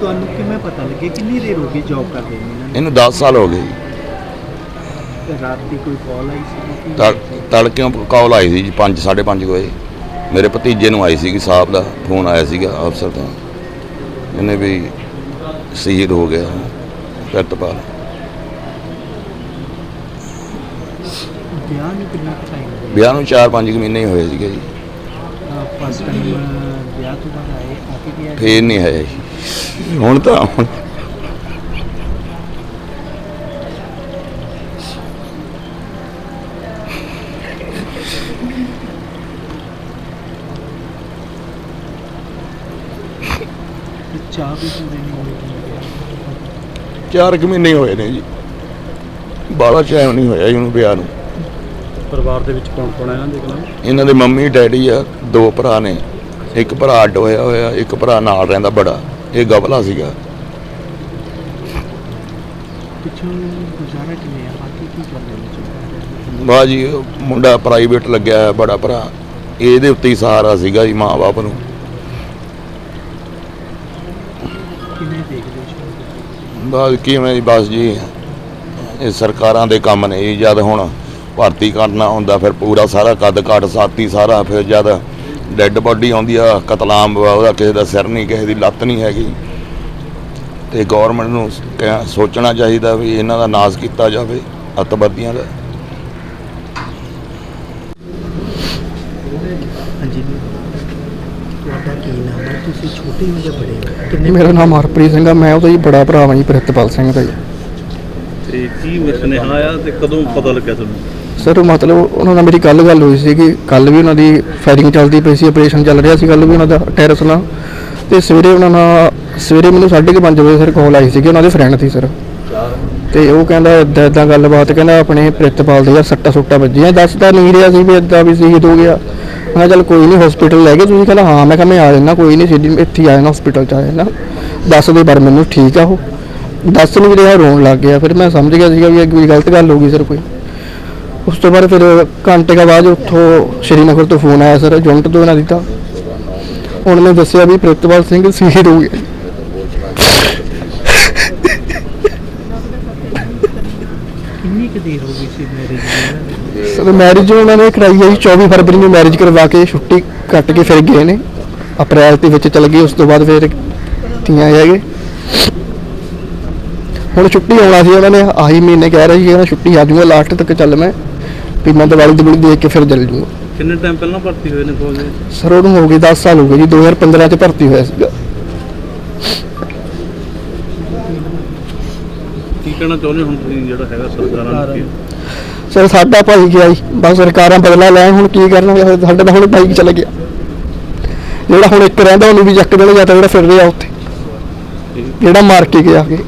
ਤੁਹਾਨੂੰ ਕਿਵੇਂ ਪਤਾ ਲੱਗਿਆ ਕਿੰਨੀ ਦੇਰ ਹੋ ਗਈ ਜੌਬ ਕਰਦੇ ਨੇ ਇਹਨਾਂ ਇਹਨੂੰ 10 ਸਾਲ ਹੋ ਗਏ ਜੀ। ਨੇ ਤੇ ਰਾਤ ਦੀ ਕੋਈ ਕਾਲ ਆਈ ਸੀ ਤੜ- ਤੜਕਿਓਂ ਕਾਲ ਆਈ ਸੀ ਜੀ 5 5:30 ਵਜੇ। ਮੇਰੇ ਭਤੀਜੇ ਨੂੰ ਆਈ ਸੀਗੀ ਸਾਹਿਬ ਦਾ ਫੋਨ ਆਇਆ ਸੀਗਾ ਅਫਸਰ ਤੋਂ। ਇਹਨੇ ਵੀ ਸ਼ਹੀਦ ਹੋ ਗਿਆ ਪ੍ਰਿਤਪਾਲ। ਵਿਆਹ ਨੂੰ ਕਿੰਨਾ ਟਾਈਮ ਵਿਆਹ ਨੂੰ 4-5 ਮਹੀਨੇ ਹੀ ਹੋਏ ਸੀਗੇ ਜੀ। ਫਸਟ ਟਾਈਮ ਵਿਆਹ ਤੋਂ ਬਾਅਦ ਆਏ ਆ ਕੇ ਗਿਆ ਫੇਰ ਨਹੀਂ ਹੈ ਜੀ। ਹੁਣ ਤਾਂ ਹੁਣ ਤੇ ਚਾਹ ਵੀ ਪੂਰੇ ਨਹੀਂ ਹੋਏ ਚਾਰ ਕੁ ਮਹੀਨੇ ਹੋਏ ਨੇ ਜੀ। ਬਾਲਾ ਟਾਈਮ ਨਹੀਂ ਹੋਇਆ ਜੀ ਉਹਨੂੰ ਵਿਆਹ ਨੂੰ। ਪਰਿਵਾਰ ਦੇ ਵਿੱਚ ਕੌਣ ਕੌਣ ਹੈ ਇਹਨਾਂ ਦੇ ਕੋਲ ਇਹਨਾਂ ਦੇ ਮੰਮੀ ਡੈਡੀ ਆ ਦੋ ਭਰਾ ਨੇ। ਇੱਕ ਭਰਾ ਅੱਡ ਹੋਇਆ ਹੋਇਆ ਇੱਕ ਭਰਾ ਨਾਲ ਰਹਿੰਦਾ ਬੜਾ। ਇਹ ਗਵਲਾ ਸੀਗਾ। ਪਿੱਛੋਂ ਗੁਜ਼ਾਰਾ ਕਿਵੇਂ ਆ? ਬਾਕੀ ਕੀ ਕਰਦੇ ਨੇ ਚੁੱਪ ਬਾ ਜੀ ਮੁੰਡਾ ਪ੍ਰਾਈਵੇਟ ਲੱਗਿਆ ਹੋਇਆ ਬੜਾ ਭਰਾ। ਇਹਦੇ ਉੱਤੇ ਹੀ ਸਹਾਰਾ ਸੀਗਾ ਜੀ ਮਾਂ-ਬਾਪ ਨੂੰ। ਕਿਵੇਂ ਦੇਖਦੇ ਹੋ ਕਿਵੇਂ ਜੀ ਬਸ ਜੀ। ਇਹ ਸਰਕਾਰਾਂ ਦੇ ਕੰਮ ਨੇ ਜੀ ਜਦ ਹੁਣ ਭਰਤੀ ਕਰਨਾ ਹੁੰਦਾ ਫਿਰ ਪੂਰਾ ਸਾਰਾ ਕੱਦ ਕਾਠ ਸਾਥੀ ਸਾਰਾ ਫਿਰ ਜਦ ਡੈੱਡ ਬਾਡੀ ਆਉਂਦੀ ਆ ਕਤਲਾਮ ਉਹਦਾ ਕਿਸੇ ਦਾ ਸਿਰ ਨਹੀਂ ਕਿਸੇ ਦੀ ਲੱਤ ਨਹੀਂ ਹੈਗੀ। ਤੇ ਗਵਰਨਮੈਂਟ ਨੂੰ ਕਹਿ- ਸੋਚਣਾ ਚਾਹੀਦਾ ਵੀ ਇਹਨਾਂ ਦਾ ਨਾਸ ਕੀਤਾ ਜਾਵੇ ਅੱਤਵਾਦੀਆਂ ਦਾ। ਹਾਂਜੀ। ਤੁਹਾਡਾ ਕੀ ਨਾਮ ਹੈ? ਤੁਸੀਂ ਛੋਟੇ ਹੋ ਜਾਂ ਬੜੇ ਹੋ? ਕਿੰਨੇ ਮੇਰਾ ਨਾਮ ਹਰਪ੍ਰੀਤ ਸਿੰਘ ਆ ਮੈਂ ਉਹਦਾ ਜੀ ਬੜਾ ਭਰਾ ਵਾਂ ਜੀ ਪ੍ਰਿਤਪਾਲ ਸਿੰਘ ਦਾ ਜੀ। ਤੇ ਕੀ ਸੁਨੇਹਾ ਆਇਆ ਤੇ ਕਦੋਂ ਪਤਾ ਲੱਗਿਆ ਤੁਹਾਨੂੰ? ਸਰ, ਮਤਲਬ ਉਹਨਾਂ ਨਾਲ ਮੇਰੀ ਕੱਲ ਗੱਲ ਹੋਈ ਸੀ ਕਿ ਕੱਲ ਵੀ ਉਹਨਾਂ ਦੀ ਫਾਇਰਿੰਗ ਚੱਲਦੀ ਪਈ ਸੀ ਆਪਰੇਸ਼ਨ ਚੱਲ ਰਿਹਾ ਸੀ ਕੱਲ ਵੀ ਉਹਨਾਂ ਦਾ ਟੈਰਸ ਨਾਲ। ਤੇ ਸਵੇਰੇ ਉਹਨਾਂ ਨਾਲ, ਸਵੇਰੇ ਮੈਨੂੰ 5:30 ਵਜੇ ਸਰ ਕਾਲ ਆਈ ਸੀ ਕਿ ਉਹਨਾਂ ਦੇ ਫਰੈਂਡ ਸੀ ਸਰ। ਤੇ ਉਹ ਕਹਿੰਦਾ ਇਦਾਂ ਇਦਾਂ ਗੱਲਬਾਤ, ਕਹਿੰਦਾ, ਆਪਣੇ ਪ੍ਰਿਤਪਾਲ ਦੇ ਯਾਰ ਸੱਟਾ ਸੁੱਟਾ ਵੱਜੀਆਂ ਦੱਸਦਾ ਨਹੀਂ ਰਿਹਾ ਸੀ ਵੀ ਇਦਾਂ ਵੀ ਸ਼ਹੀਦ ਹੋ ਗਿਆ। ਮੈਂ ਕਿਹਾ, ਚੱਲ ਕੋਈ ਨਹੀਂ ਹਸਪੀਟਲ ਲੈ ਗਏ ਤੁਸੀਂ, ਕਹਿੰਦਾ, ਹਾਂ, ਮੈਂ ਕਿਹਾ, ਮੈਂ ਆ ਜਾਣਾ ਕੋਈ ਨਹੀਂ, ਸਿੱਧੀ ਇੱਥੇ ਆ ਜਾਣਾ ਹਸਪੀਟਲ ਚ ਆ ਜਾਣਾ ਦੱਸ ਦੇ ਪਰ ਮੈਨੂੰ ਠੀਕ ਆ ਉਹ। ਦੱਸ ਨਹੀਂ ਰਿਹਾ ਰੋਣ ਲੱਗ ਗਿਆ, ਫਿਰ ਮੈਂ ਸਮਝ ਗਿਆ ਸੀਗਾ ਵੀ ਇਹ ਕੋਈ ਗਲਤ ਗੱਲ ਹੋ ਗਈ ਸਰ ਕੋਈ। ਉਸ ਤੋਂ ਬਾਅਦ ਫਿਰ ਘੰਟੇ ਕਾ ਬਾਅਦ ਉੱਥੋਂ ਸ਼੍ਰੀਨਗਰ ਤੋਂ ਫੋਨ ਆਇਆ ਸਰ ਜੁੰਟ ਤੋਂ ਇਹਨਾਂ ਦੀ ਤਾਂ। ਉਹਨਾਂ ਨੇ ਦੱਸਿਆ ਵੀ ਪ੍ਰਿਤਪਾਲ ਸਿੰਘ ਸ਼ਹੀਦ ਹੋ ਗਿਆ। ਕਿੰਨੀ ਕੁ ਦੇਰ ਹੋ ਗਈ ਸੀ ਮੈਰਿਜ ਸਰ ਮੈਰਿਜ ਉਹਨਾਂ ਨੇ ਕਰਾਈ ਹੈ ਜੀ 24 ਫਰਵਰੀ ਨੂੰ ਮੈਰਿਜ ਕਰਵਾ ਕੇ ਛੁੱਟੀ ਕੱਟ ਕੇ ਫਿਰ ਗਏ ਨੇ। ਅਪ੍ਰੈਲ ਦੇ ਵਿੱਚ ਚਲ ਗਏ ਉਸ ਤੋਂ ਬਾਅਦ ਫਿਰ ਤੀਆਂ ਹੈਗੇ ਹੁਣ ਛੁੱਟੀ ਆਉਣਾ ਸੀ ਉਹਨਾਂ ਨੇ ਆਹੀ ਮਹੀਨੇ ਕਹਿ ਰਹੇ ਸੀ ਕਿ ਛੁੱਟੀ ਆ ਜਾਊਗਾ ਲਾਸਟ ਤੱਕ ਚੱਲ ਮੈਂ। ਵੀ ਮੈਂ ਦੀਵਾਲੀ ਦੀ ਦੇਖ ਕੇ ਫਿਰ ਚੱਲ ਜਾਊਗਾ ਕਿੰਨੇ ਟਾਈਮ ਪਹਿਲਾਂ ਭਰਤੀ ਹੋਏ ਨੇ ਫੌਜ ਦੇ ਸਰ ਉਹਨੂੰ ਹੋ ਗਏ 10 ਸਾਲ ਹੋ ਗਏ ਜੀ 2015 ਚ ਭਰਤੀ ਹੋਇਆ ਸੀਗਾ। ਕੀ ਕਹਿਣਾ ਚਾਹੁੰਦੇ ਹੋ ਹੁਣ ਤੁਸੀਂ ਜਿਹੜਾ ਹੈਗਾ ਸਰਕਾਰਾਂ ਨੂੰ? ਕੀ ਸਰ ਸਾਡਾ ਭਾਈ ਗਿਆ ਜੀ ਬਸ ਸਰਕਾਰਾਂ ਬਦਲਾ ਲੈਣ ਹੁਣ ਕੀ ਕਰਨਗੇ? ਸਾਡੇ ਤਾਂ ਹੁਣ ਭਾਈ ਚੱਲ ਗਿਆ। ਜਿਹੜਾ ਹੁਣ ਇੱਕ ਰਹਿੰਦਾ ਉਹਨੂੰ ਵੀ ਚੱਕ ਦੇਣਾ ਜਾਂ ਤਾਂ ਜਿਹੜਾ ਫਿਰ ਰਿਹਾ ਉੱਥੇ। ਜਿਹੜਾ ਮਾਰ ਕੇ ਗਿਆ ਅੱਗੇ।